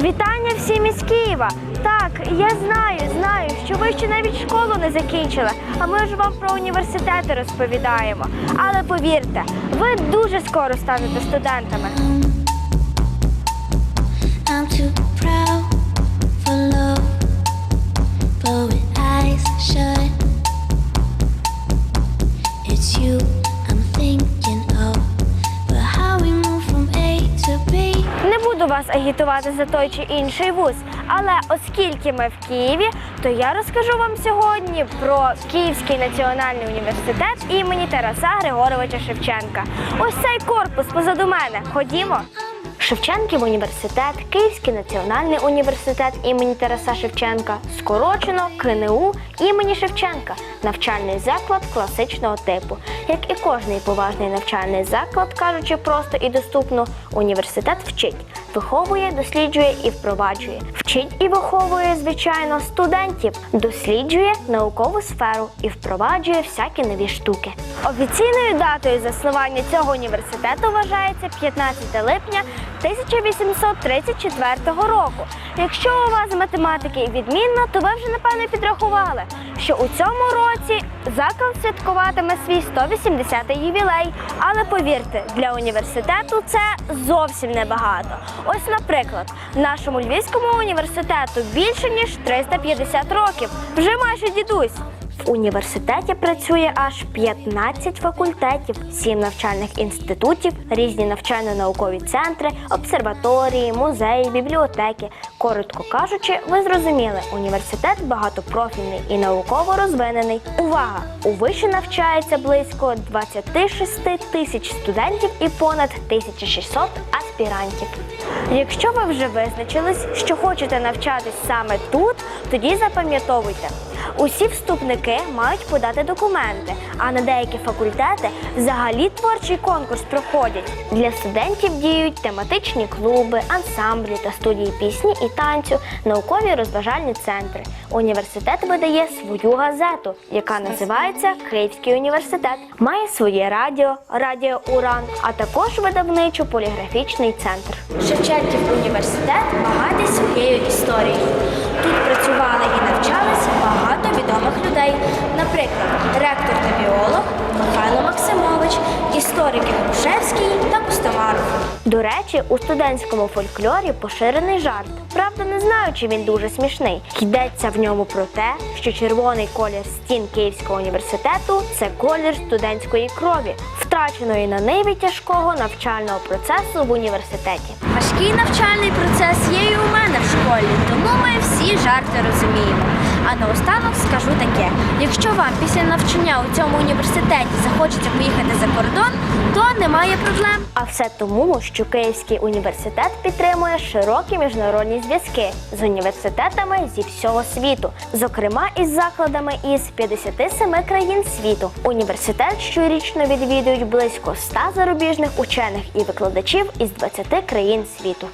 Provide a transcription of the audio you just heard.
Вітання всім із Києва. Так, я знаю, знаю, що ви ще навіть школу не закінчили, а ми ж вам про університети розповідаємо. Але повірте, ви дуже скоро станете студентами. Не буду вас агітувати за той чи інший вуз, але оскільки ми в Києві, то я розкажу вам сьогодні про Київський національний університет імені Тараса Григоровича Шевченка. Ось цей корпус позаду мене. Ходімо. Шевченків університет, Київський національний університет імені Тараса Шевченка, скорочено КНУ імені Шевченка, навчальний заклад класичного типу. Як і кожний поважний навчальний заклад, кажучи просто і доступно, університет вчить, виховує, досліджує і впроваджує. Вчить і виховує, звичайно, студентів, досліджує наукову сферу і впроваджує всякі нові штуки. Офіційною датою заснування цього університету вважається 15 липня 1834 року. Якщо у вас математики відмінно, то ви вже напевно підрахували, що у цьому році заклад святкуватиме свій 180-й ювілей. Але повірте, для університету це зовсім небагато. Ось, наприклад, нашому Львівському університету більше ніж 350 років. Вже майже дідусь. В університеті працює аж 15 факультетів, 7 навчальних інститутів, різні навчально-наукові центри, обсерваторії, музеї, бібліотеки. Коротко кажучи, ви зрозуміли, університет багатопрофільний і науково розвинений. Увага! У виші навчається близько 26 тисяч студентів і понад 1600 аспірантів. Якщо ви вже визначились, що хочете навчатись саме тут, тоді запам'ятовуйте. Усі вступники мають подати документи, а на деякі факультети взагалі творчий конкурс проходять. Для студентів діють тематичні клуби, ансамблі та студії пісні і танцю, наукові розважальні центри. Університет видає свою газету, яка називається Київський університет. Має своє радіо, радіо Уран, а також видавничо-поліграфічний центр. Шевченків університет багатий своєю історією. Тут працювали і людей. Наприклад, До речі, у студентському фольклорі поширений жарт. Правда, не знаю, чи він дуже смішний. Йдеться в ньому про те, що червоний колір стін Київського університету це колір студентської крові, втраченої на ниві тяжкого навчального процесу в університеті. Важкий навчальний процес є і у мене в школі, тому ми всі жарти розуміємо. А наостанок скажу таке: якщо вам після навчання у цьому університеті захочеться поїхати за кордон, немає проблем. А все тому, що Київський університет підтримує широкі міжнародні зв'язки з університетами зі всього світу, зокрема із закладами із 57 країн світу. Університет щорічно відвідують близько 100 зарубіжних учених і викладачів із 20 країн світу.